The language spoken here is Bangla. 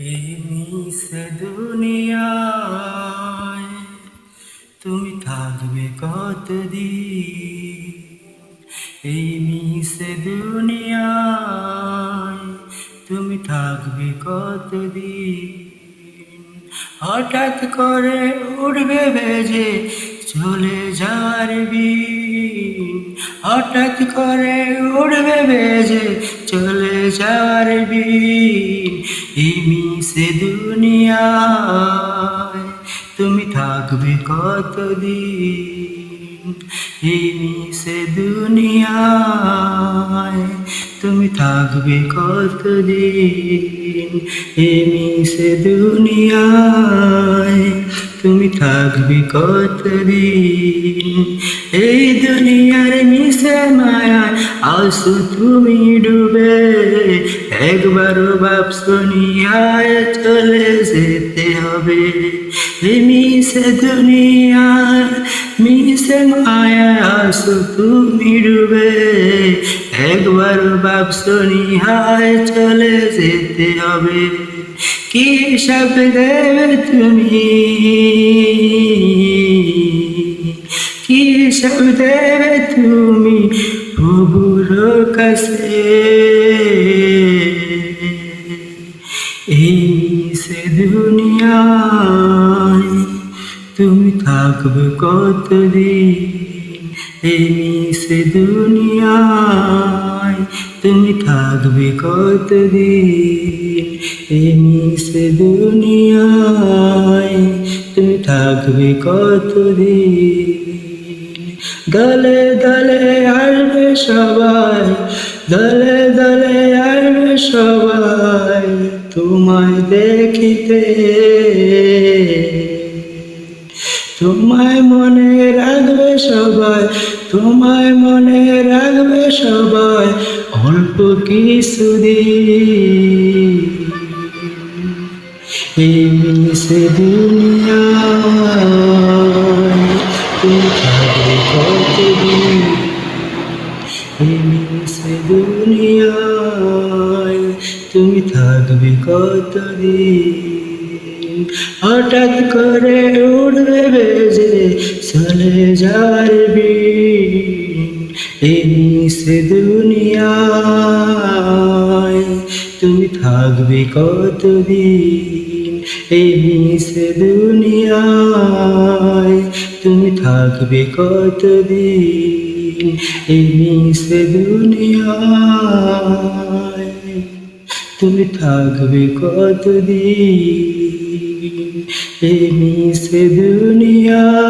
এই মিশে দুনিয়ায় তুমি থাকবে কতদিন? এই মিশে দুনিয়ায় তুমি থাকবে কতদিন? হঠাৎ করে উঠবে ভেজে চলে যার বিন হঠাৎ করে উঠবে ভেজে চলে যার বিন এই মিশে দুনিয়ায়। তুমি থাকবে কতদিন এই মিশে তুমি থাকবে কতদিন এই মিশে দুনিয়ায়। তুমি থাকবে কতদিন? এই দুনিয়ার মিশে মায়া আসু তুমি ডুবে। একবারও বাপ শুনিয়ায় চলে যেতে হবে। মিশে দুনিয়ার মিশে মায়া আসু তুমি ডুবে। একবার বাপ শুনিয়ায় চলে যেতে হবে। কি সব দেবে তুমি? কি সব দেবে তুমি প্রভুর কাছে? এই সে দুনিয়ায় তুমি থাকবে কতদিন? সে দুনিয়ায়, তুমি থাকবে কতদিন? সে দুনিয়ায়, তুমি থাকবে কতদিন? দলে দলে আসবে সবাই, দলে দলে আসবে সবাই, তোমায় দেখিতে তোমায় মনে রাখবে সবাই, তোমায় মনে রাখবে সবাই, অল্প কিছুদিন এই মিশে দুনিয়ায় তুমি থাকবে কতদিন? এই মিশে তুমি থাকবে কতদিন? হঠাৎ করে উঠবে বেজে চলে এই মিশে দুনিয়ায় তুমি থাকবে কতদিন? এই মিশে দুনিয়ায় তুমি থাকবে কতদিন? এই মিশে দুনিয়ায় তুমি থাকবে কতদিন? এই মিশে দুনিয়া।